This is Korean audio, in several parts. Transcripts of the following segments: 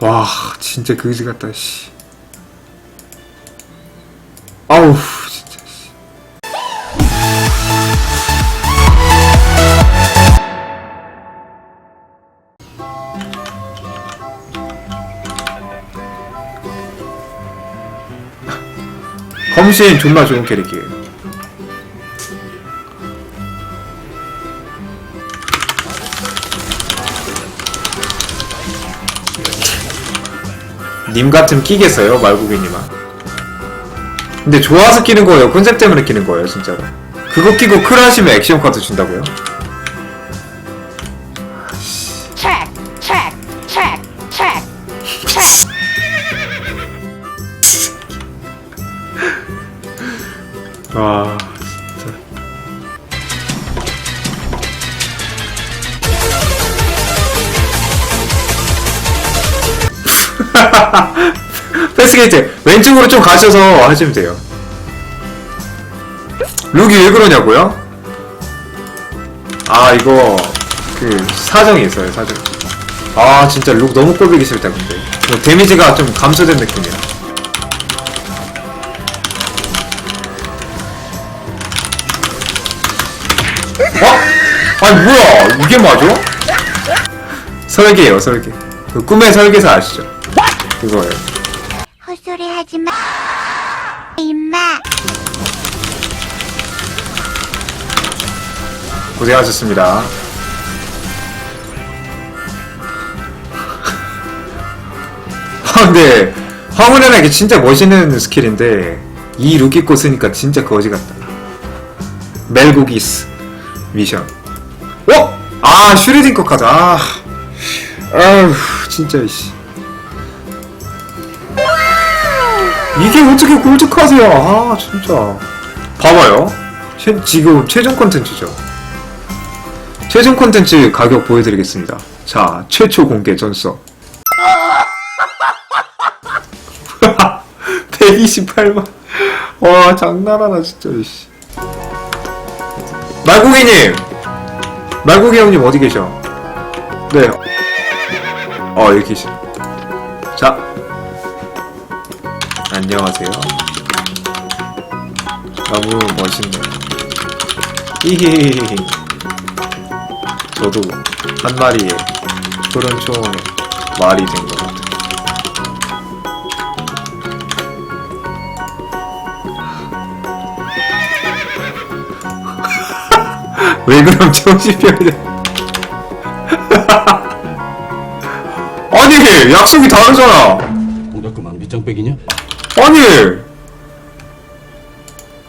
와 진짜 그지 같다 씨 아우 진짜 씨. 검신 존나 좋은 캐릭이에요 님 같으면 끼겠어요 말고기님아? 근데 좋아서 끼는 거예요? 컨셉 때문에 끼는 거예요 진짜로? 그거 끼고 크라시면 액션 카드 준다고요? 와 진짜 패스게이트 왼쪽으로 좀 가셔서 하시면 돼요 룩이 왜 그러냐고요? 아 이거 그 사정이 있어요 사정 아 진짜 룩 너무 꼴보기 싫다 근데 뭐 데미지가 좀 감소된 느낌이야 어? 아니 뭐야 이게 맞아? 설계예요 설계 그 꿈의 설계사 아시죠? 그거예요 헛 소리 하지 마. 임마. 고생하셨습니다 아 근데 황혼연하게 진짜 멋있는 스킬인데 이 룩 입고 쓰니까 진짜 거지 같다 멜고기스 미션 어? 아 슈레딩커 카드 아 아휴 진짜 씨 이게 어떻게 골드카드야? 아 진짜. 봐봐요. 최- 지금 최종 콘텐츠죠. 최종 콘텐츠 가격 보여드리겠습니다. 자 최초 공개 전서. 128만. 와 장난하나 진짜 씨. 말고기님! 말고기 형님 어디 계셔? 네. 어, 여기 계시. 자. 안녕하세요. 너무 멋있네요. 히히히히. 저도 한 마리의 푸른 초원에 말이 된 것 같아요. 왜 그럼 정신병이야? 아니 약속이 다르잖아. 공작그만 밑장 빼기냐? 아니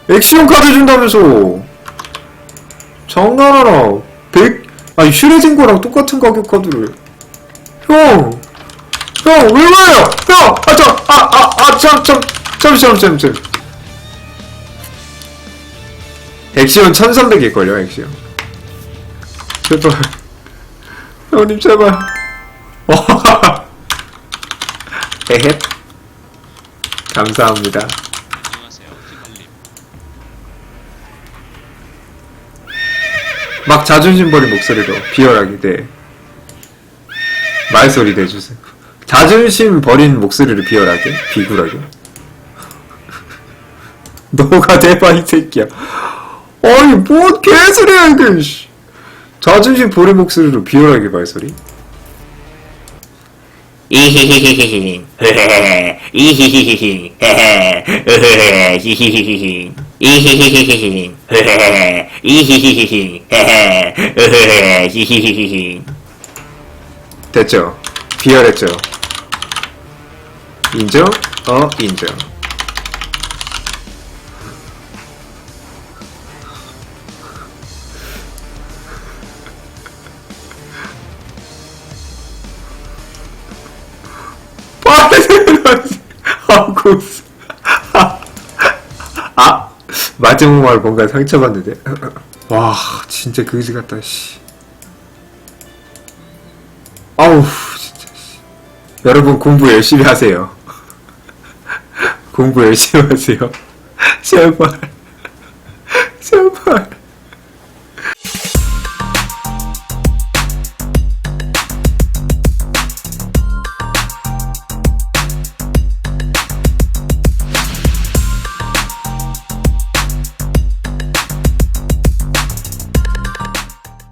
액션 카드 준다면서 장난하나 100 아니 슈레진 거랑 똑같은 가격 카드를 형! 형, 왜 그래요? 형! 아, 참, 아, 아, 아, 참, 참, 참, 참, 참, 참. 액션 1300일걸요, 액션. 제발. 형님, 제발. 에헷. 감사합니다. 안녕하세요. 막 자존심 버린 목소리로 비열하게 네 말소리 내주세요 자존심 버린 목소리를 비열하게 비굴하게 너가 대봐 이 새끼야 아니 뭔 개소리야 이게 씨. 자존심 버린 목소리로 비열하게 말소리 이히히히히히. 흐헤헤 이히히히히. 헤헤 으헤헤 히히히히히 이히히히히히 흐헤헤 이히히히히. 헤헤 으헤헤 히히히히히. 됐죠? 비열했죠? 인정? 어 인정 하고 아 마지막 말 뭔가 상처받는데? 와 진짜 그지 같다 씨. 아우 진짜 씨. 여러분 공부 열심히 하세요. 공부 열심히 하세요. 제발. 제발